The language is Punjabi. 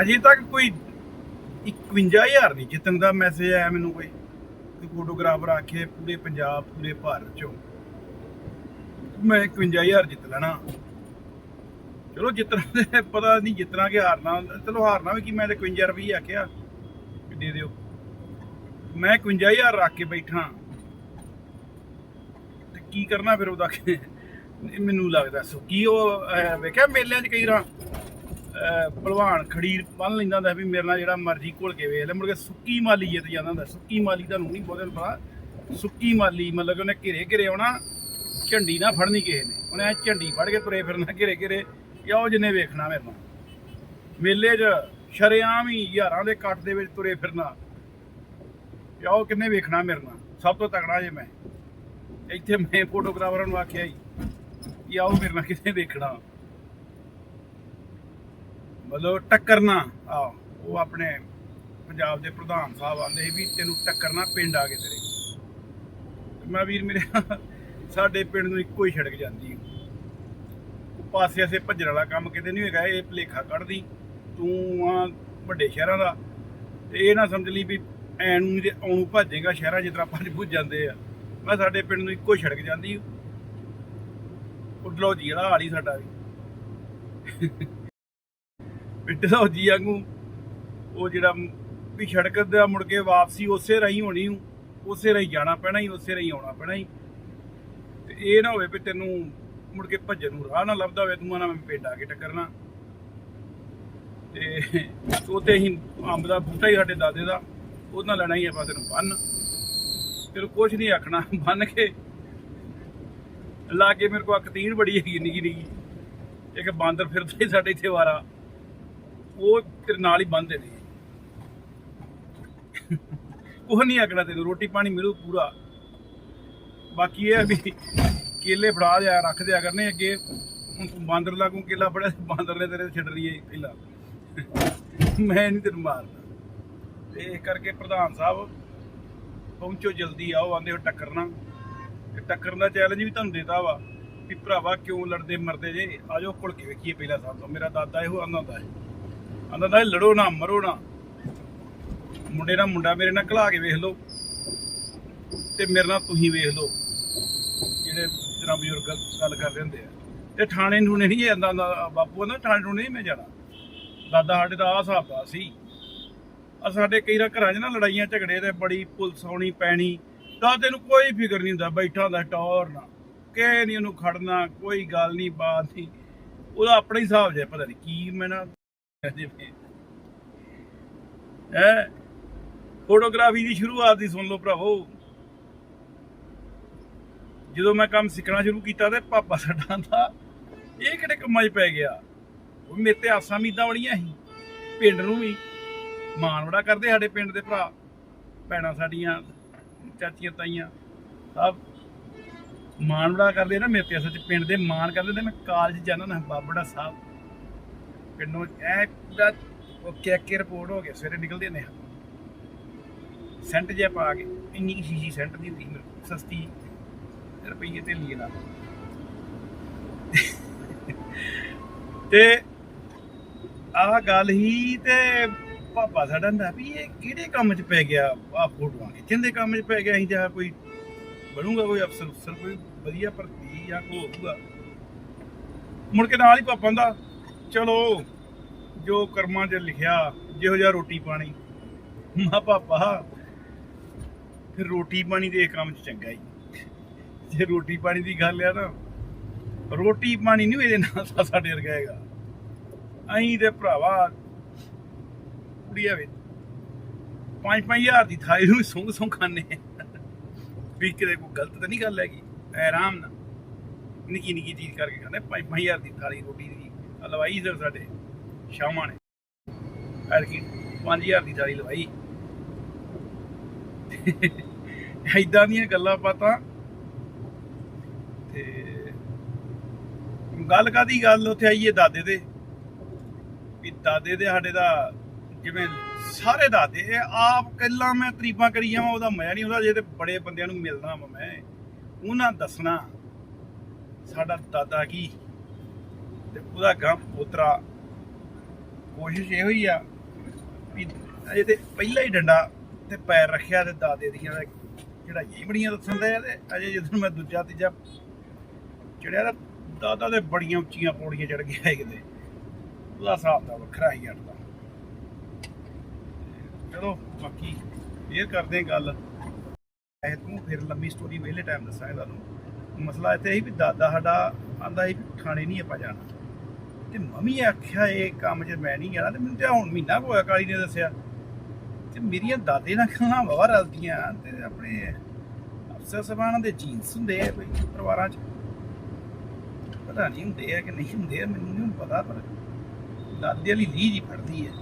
ਅਜੇ ਤੱਕ ਕੋਈ 51000 ਨਹੀਂ ਜਿੱਤਣ ਦਾ ਮੈਸੇਜ ਆਇਆ ਮੈਨੂੰ ਕੋਈ। ਫੋਟੋਗ੍ਰਾਫਰ ਆਖੇ ਪੂਰੇ ਪੰਜਾਬ, ਪੂਰੇ ਭਾਰਤ ਚੋਂ ਮੈਂ 51000 ਜਿੱਤ ਲੈਣਾ। ਚਲੋ ਜਿੱਤਣਾ ਪਤਾ ਨਹੀਂ ਜਿੱਤਣਾ ਕਿ ਹਾਰਨਾ ਚਲੋ ਹਾਰਨਾ ਵੀ ਕੀ, ਮੈਂ ਤੇ 51 ਰੁਪਏ ਆਖਿਆ। ਦੇ ਦਿਓ। ਮੈਂ 51000 ਰੱਖ ਕੇ ਬੈਠਾ। ਤੇ ਕੀ ਕਰਨਾ ਫਿਰ ਉਹਦਾ? ਮੈਨੂੰ ਲੱਗਦਾ ਸੁੱਕੀ ਉਹ ਵੇਖਿਆ ਮੇਲਿਆਂ 'ਚ ਕਈ ਰਾਂ ਭਲਵਾਨ ਖੜੀਰ ਬੰਨ ਲੈਂਦਾ ਹੁੰਦਾ ਵੀ ਮੇਰੇ ਨਾਲ ਜਿਹੜਾ ਮਰਜ਼ੀ ਘੁਲ ਕੇ ਵੇਖ ਲੈ, ਮੁੜ ਕੇ ਸੁੱਕੀ ਮਾਲੀ ਜਿੱਤ ਜਾਂਦਾ ਹੁੰਦਾ। ਸੁੱਕੀ ਮਾਲੀ ਤੁਹਾਨੂੰ ਨਹੀਂ ਬਹੁਤੇ ਪਤਾ। ਸੁੱਕੀ ਮਾਲੀ ਮਤਲਬ ਕਿ ਉਹਨੇ ਘਿਰੇ ਘਿਰੇ ਆਉਣਾ, ਝੰਡੀ ਨਾ ਫੜਨੀ ਕਿਸੇ ਨੇ। ਉਹਨੇ ਐਂ ਝੰਡੀ ਫੜ ਕੇ ਤੁਰੇ ਫਿਰਨਾ, ਘਿਰੇ ਘਿਰੇ ਕਿ ਉਹ ਜਿੰਨੇ ਵੇਖਣਾ ਮੇਰੇ ਨਾਲ। ਮੇਲੇ 'ਚ ਸ਼ਰੇਆਮ ਹੀ ਹਜ਼ਾਰਾਂ ਦੇ ਕੱਟ ਦੇ ਵਿੱਚ ਤੁਰੇ ਫਿਰਨਾ। ਕਿ ਉਹ ਕਿੰਨੇ ਵੇਖਣਾ ਮੇਰੇ ਨਾਲ। ਸਭ ਤੋਂ ਤਕੜਾ ਜੇ ਮੈਂ। ਇੱਥੇ ਮੈਂ ਫੋਟੋਗ੍ਰਾਫਰਾਂ ਨੂੰ ਆਖਿਆ ਹੀ ਕਿ ਆਓ ਮੇਰੇ ਨਾਲ ਕਿਤੇ ਵੇਖਣਾ। ਮਤਲਬ ਟੱਕਰਨਾ ਆ ਉਹ ਆਪਣੇ ਪੰਜਾਬ ਦੇ ਪ੍ਰਧਾਨ ਸਾਹਿਬ ਆਂਦੇ ਸੀ ਵੀ ਤੈਨੂੰ ਟੱਕਰਨਾ ਪਿੰਡ ਆ ਕੇ ਤੇਰੇ। ਮੈਂ ਵੀਰ ਮੇਰੇ, ਸਾਡੇ ਪਿੰਡ ਨੂੰ ਇੱਕੋ ਹੀ ਸੜਕ ਜਾਂਦੀ ਉਹ ਪਾਸੇ ਆਸੇ ਭੱਜਣ ਵਾਲਾ ਕੰਮ ਕਿਤੇ ਨਹੀਂ ਹੈਗਾ ਇਹ ਭਲੇਖਾ ਕੱਢਦੀ। ਤੂੰ ਆ ਵੱਡੇ ਸ਼ਹਿਰਾਂ ਦਾ, ਤੇ ਇਹ ਨਾ ਸਮਝ ਲਈ ਵੀ ਐਨ ਨੂੰ ਤੇ ਆਉਣੂ ਭੱਜੇਗਾ ਸ਼ਹਿਰਾਂ, ਜਿਸ ਤਰ੍ਹਾਂ ਭੱਜ ਭੁੱਜ ਜਾਂਦੇ ਆ। ਮੈਂ ਸਾਡੇ ਪਿੰਡ ਨੂੰ ਇੱਕੋ ਹੀ ਸੜਕ ਜਾਂਦੀ ਉਡਲੋ ਜੀ ਵਾਲਾ ਹਾਲ ਹੀ ਸਾਡਾ ਵੀ। ਪਿੰਡ ਦਾ ਜੀ ਵਾਂਗੂ ਉਹ ਜਿਹੜਾ ਵੀ ਸੜਕ ਦਾ ਮੁੜ ਕੇ ਵਾਪਸੀ ਉਸੇ ਰਾਹੀਂ ਹੋਣੀ ਉਸੇ ਰਾਹੀਂ ਜਾਣਾ ਪੈਣਾ ਹੀ, ਉਸੇ ਰਾਹੀਂ ਆਉਣਾ ਪੈਣਾ ਹੀ। ਤੇ ਇਹ ਨਾ ਹੋਵੇ ਵੀ ਤੈਨੂੰ ਮੁੜ ਕੇ ਭੱਜਣ ਨੂੰ ਰਾਹ ਨਾ ਲੱਭਦਾ ਹੋਵੇ, ਤੂੰ ਆਣਾ ਮੈਂ ਪਿੰਡ ਆ ਕੇ ਟੱਕਰਨਾ। ਤੇ ਉੱਥੇ ਹੀ ਅੰਬ ਦਾ ਬੂਟਾ ਹੀ ਸਾਡੇ ਦਾਦੇ ਦਾ, ਉਹਦੇ ਲੈਣਾ ਹੀ ਆਪਾਂ ਤੈਨੂੰ ਬੰਨ। ਤੈਨੂੰ ਕੁਝ ਨਹੀਂ ਆਖਣਾ, ਬੰਨ ਕੇ। ਲਾਗੇ ਮੇਰੇ ਕੋਲ ਅਕਤੀੜ ਬੜੀ ਹੈਗੀ ਨਿੱਕੀ ਨਿੱਕੀ ਇੱਕ ਬਾਂਦਰ ਫਿਰਦਾ ਹੀ ਸਾਡੇ ਇੱਥੇ ਵਾਰਾ। ਉਹ ਤੇਰੇ ਨਾਲ ਹੀ ਬੰਨਦੇ ਨੇ। ਉਹ ਨਹੀਂ ਆਖਣਾ ਤੈਨੂੰ, ਰੋਟੀ ਪਾਣੀ ਮਿਲੂ ਪੂਰਾ। ਬਾਕੀ ਇਹ ਆ ਵੀ ਕੇਲੇ ਫੜਾ ਦਿਆ, ਰੱਖ ਦਿਆ ਕਰਨੇ ਅੱਗੇ। ਹੁਣ ਬਾਂਦਰ ਲਾਗੂ ਕੇਲਾ ਫੜਿਆ, ਬਾਂਦਰ ਨੇ ਤੇਰੇ ਛੱਡ ਰਹੀ ਪਹਿਲਾਂ। ਮੈਂ ਨਹੀਂ ਤੈਨੂੰ ਮਾਰਦਾ। ਤੇ ਇਸ ਕਰਕੇ ਪ੍ਰਧਾਨ ਸਾਹਿਬ, ਪਹੁੰਚੋ ਜਲਦੀ, ਆਓ, ਆਂਦੇ ਹੋ ਟੱਕਰਨਾ। ਤੇ ਟੱਕਰਨ ਦਾ ਚੈਲੰਜ ਵੀ ਤੁਹਾਨੂੰ ਦੇਤਾ ਵਾ ਵੀ ਭਰਾਵਾ ਕਿਉਂ ਲੜਦੇ ਮਰਦੇ ਜੇ? ਆਜੋ ਘੁਲ ਕੇ ਵੇਖੀਏ ਪਹਿਲਾਂ ਸਾਹਿਬ ਤੋਂ ਮੇਰਾ ਦਾਦਾ ਇਹੋ ਆਂਦਾ ਹੁੰਦਾ ਹੈ ਕਹਿੰਦਾ ਹੁੰਦਾ ਲੜੋ ਨਾ, ਮਰੋ ਨਾ। ਮੁੰਡੇ ਨਾਲ ਮੁੰਡਾ ਮੇਰੇ ਨਾਲ ਘਲਾ ਕੇ ਵੇਖ ਲਓ। ਤੇ ਮੇਰੇ ਨਾਲ ਤੁਸੀਂ ਵੇਖ ਲਓ, ਜਿਹੜੇ ਜਰਾ ਬਜ਼ੁਰਗ ਗੱਲ- ਗੱਲ ਕਰਦੇ ਹੁੰਦੇ ਆ। ਤੇ ਥਾਣੇ ਨੂੰ ਨਹੀਂ ਜਾਂਦਾ ਬਾਪੂ ਕਹਿੰਦਾ ਥਾਣੇ ਨੂੰ ਨਹੀਂ ਮੈਂ ਜਾਣਾ। ਦਾਦਾ ਸਾਡੇ ਦਾ ਆਹ ਹਿਸਾਬ ਦਾ ਸੀ ਆ ਸਾਡੇ ਕਈ ਰਾ ਘਰਾਂ 'ਚ ਨਾ ਲੜਾਈਆਂ, ਝਗੜੇ ਤੇ ਬੜੀ ਪੁਲਿਸ ਆਉਣੀ ਪੈਣੀ। ਦਾਦੇ ਨੂੰ ਕੋਈ ਫਿਕਰ ਨਹੀਂ ਹੁੰਦਾ, ਬੈਠਾ ਹੁੰਦਾ, ਟੌਰ ਨਾ। ਕਿਸੇ ਨਹੀਂ ਉਹਨੂੰ ਖੜਨਾ, ਕੋਈ ਗੱਲ ਨਹੀਂ ਬਾਤ ਨਹੀਂ ਉਹਦਾ ਆਪਣਾ ਹੀ ਹਿਸਾਬ ਜਿਹਾ ਪਤਾ ਨਹੀਂ ਕੀ ਮੈਂ ਨਾ ਹੈ? ਫੋਟੋਗ੍ਰਾਫੀ ਦੀ ਸ਼ੁਰੂਆਤ ਦੀ ਸੁਣ ਲਓ ਭਰਾਵੋ। ਜਦੋਂ ਮੈਂ ਕੰਮ ਸਿੱਖਣਾ ਸ਼ੁਰੂ ਕੀਤਾ ਤੇ ਪਾਪਾ ਸਾਡਾ ਦਾ ਇਹ ਕਿਹੜੇ ਕੰਮਾਂ 'ਚ ਪੈ ਗਿਆ? ਉਹ ਮੇਰੇ ਤੇ ਆਸਾਂ ਉਮੀਦਾਂ ਬੜੀਆਂ ਸੀ। ਪਿੰਡ ਨੂੰ ਵੀ। ਮਾਣ ਬੜਾ ਕਰਦੇ ਸਾਡੇ ਪਿੰਡ ਦੇ ਭਰਾ। ਭੈਣਾਂ ਸਾਡੀਆਂ, ਚਾਚੀਆਂ, ਤਾਈਆਂ। ਸਭ ਮਾਣ ਬੜਾ ਕਰਦੇ ਨਾ ਮੇਰੇ ਤੇ ਅਸਲ ਚ ਪਿੰਡ ਦੇ ਮਾਣ ਕਰਦੇ ਨੇ ਮੈਂ ਕਾਲਜ ਜਾਣਾ ਨਾ ਬਾਬੜਾ ਸਾਹਿਬ। ਪਿੰਡੋਂ ਐ ਪੂਰਾ ਉਹ ਚੈੱਕ ਕੇ ਰਿਪੋਰਟ ਹੋ ਗਿਆ, ਸਵੇਰੇ ਨਿਕਲਦੇ ਨੇ ਸੈਂਟ ਜਿਹਾ ਪਾ ਕੇ, ਇੰਨੀ ਕੁ ਸ਼ੀਸ਼ੀ ਸੈਂਟ ਦੀ ਹੁੰਦੀ ਸਸਤੀ ਰੁਪਈਏ ਤੇ ਲਈ ਨਾਲ। ਤੇ ਆਹ ਗੱਲ ਹੀ ਤੇ ਪਾਪਾ ਸਾਡਾ ਹੁੰਦਾ ਵੀ ਇਹ ਕਿਹੜੇ ਕੰਮ 'ਚ ਪੈ ਗਿਆ ਆ ਫੋਟੋਆਂ ਖਿੱਚਣ ਦੇ ਕੰਮ 'ਚ ਪੈ ਗਿਆ ਅਸੀਂ ਜਾਂ ਕੋਈ ਬਣੂਗਾ ਕੋਈ ਅਫਸਰ ਅਫਸਰ ਕੋਈ ਵਧੀਆ ਭਰਤੀ ਜਾਂ ਕੋਈ ਹੋਊਗਾ। ਮੁੜ ਕੇ ਨਾਲ ਹੀ ਪਾਪਾ ਦਾ ਚਲੋ, ਜੋ ਕਰਮਾਂ 'ਚ ਲਿਖਿਆ, ਜਿਹੋ ਜਿਹਾ ਰੋਟੀ ਪਾਣੀ। ਮਾ ਪਾਪਾ, ਫਿਰ ਰੋਟੀ ਪਾਣੀ ਦੇ ਕੰਮ 'ਚ ਚੰਗਾ ਹੀ। ਜੇ ਰੋਟੀ ਪਾਣੀ ਦੀ ਗੱਲ ਆ ਨਾ, ਰੋਟੀ ਪਾਣੀ ਨਹੀਂ ਇਹਦੇ ਨਾਲ ਸਾਡੇ ਵਰਗਾ ਹੈਗਾ। ਅਹੀਂ ਤੇ ਭਰਾਵਾ, ਕੁੜੀਆ ਵੇ 5-5000 ਦੀ ਥਾਈ ਨੂੰ ਸੁੰਘ ਸੁੰਘ ਖਾਣੇ ਵੀ ਕਿਤੇ ਕੋਈ ਗਲਤ ਤਾਂ ਨਹੀਂ ਗੱਲ ਹੈਗੀ, ਐ ਆਰਾਮ ਨਾਲ ਨਿੱਕੀ ਨਿੱਕੀ ਚੀਜ਼ ਕਰਕੇ ਖਾਂਦੇ 5-5000 ਦੀ ਥਾਲੀ ਰੋਟੀ ਦੀ। ਲਵਾਈ ਸਰ ਸਾਡੇ, ਸ਼ਾਮਾਂ ਨੇ। ਐਰਕੀ 5000 ਦੀ ਥਾਲੀ ਲਵਾਈ। ਐਦਾਂ ਦੀਆਂ ਗੱਲਾਂ ਬਾਤਾਂ। ਤੇ ਗੱਲ ਕਾਦੀ ਗੱਲ ਉੱਥੇ ਆਈਏ ਦਾਦੇ ਦੇ। ਵੀ ਦਾਦੇ ਦੇ ਸਾਡੇ ਦਾ ਜਿਵੇਂ ਸਾਰੇ ਦਾਦੇ ਆਪ ਕੱਲਾ ਮੈਂ ਤਰੀਫਾਂ ਕਰੀ ਜਾਵਾਂ, ਉਹਦਾ ਮਜ਼ਾ ਨਹੀਂ ਹੁੰਦਾ ਜੇ ਤੇ ਬੜੇ ਬੰਦਿਆਂ ਨੂੰ ਮਿਲਦਾ ਵਾਂ ਮੈਂ। ਉਹਨਾਂ ਦੱਸਣਾ, ਸਾਡਾ ਦਾਦਾ ਕੀ ਤੇ ਉਹਦਾ ਗਮ ਪੋਤਰਾ। ਕੋਸ਼ਿਸ਼ ਇਹੋ ਹੀ ਆ ਵੀ ਅਜੇ ਤੇ ਪਹਿਲਾ ਹੀ ਡੰਡਾ ਤੇ ਪੈਰ ਰੱਖਿਆ ਤੇ ਦਾਦੇ ਦੀਆਂ ਦਾ ਜਿਹੜਾ ਇਹ ਬੜੀਆਂ ਦੱਸਣ ਦੇ ਆ ਤੇ ਅਜੇ ਜਦੋਂ ਮੈਂ ਦੂਜਾ, ਤੀਜਾ ਚੜਿਆ ਤਾਂ ਦਾਦਾ ਦੇ ਬੜੀਆਂ ਉੱਚੀਆਂ ਪੌੜੀਆਂ ਚੜ ਗਿਆ ਕਿਤੇ। ਉਹਦਾ ਹਿਸਾਬ ਦਾ ਵੱਖਰਾ ਹੀ ਅੜਦਾ ਚਲੋ, ਬਾਕੀ ਫੇਰ ਕਰਦੇ ਗੱਲ। ਐ ਤੂੰ ਫਿਰ ਲੰਮੀ ਸਟੋਰੀ ਵਿਹਲੇ ਟਾਈਮ ਦੱਸਾਂਗਾ ਤੁਹਾਨੂੰ। ਮਸਲਾ ਇੱਥੇ ਸੀ ਵੀ ਦਾਦਾ ਸਾਡਾ ਆਂਦਾ ਸੀ ਵੀ ਥਾਣੇ ਨਹੀਂ ਆਪਾਂ ਜਾਣਾ। ਤੇ ਮੰਮੀ ਆਖਿਆ, ਇਹ ਕੰਮ 'ਚ ਮੈਂ ਨਹੀਂ ਜਾਣਾ ਤੇ ਮੈਨੂੰ ਤੇ ਹੁਣ ਮਹੀਨਾ ਕੁ ਹੋਇਆ ਕਾਲੀ ਨੇ ਦੱਸਿਆ। ਤੇ ਮੇਰੀਆਂ ਦਾਦੇ ਨਾਲ ਗੱਲਾਂ ਵਾਵਾ ਰਲਦੀਆਂ, ਤੇ ਆਪਣੇ ਅਫਸਰ ਸਬਾਨਾਂ ਦੇ ਜੀਨਸ ਹੁੰਦੇ ਆ ਕੋਈ ਪਰਿਵਾਰਾਂ 'ਚ। ਪਤਾ ਨਹੀਂ ਹੁੰਦੇ ਆ ਕਿ ਨਹੀਂ ਹੁੰਦੇ ਆ, ਮੈਨੂੰ ਨਹੀਂ ਪਤਾ, ਪਰ ਦਾਦੇ ਵਾਲੀ ਲੀਹ ਜੀ ਫੜਦੀ ਹੈ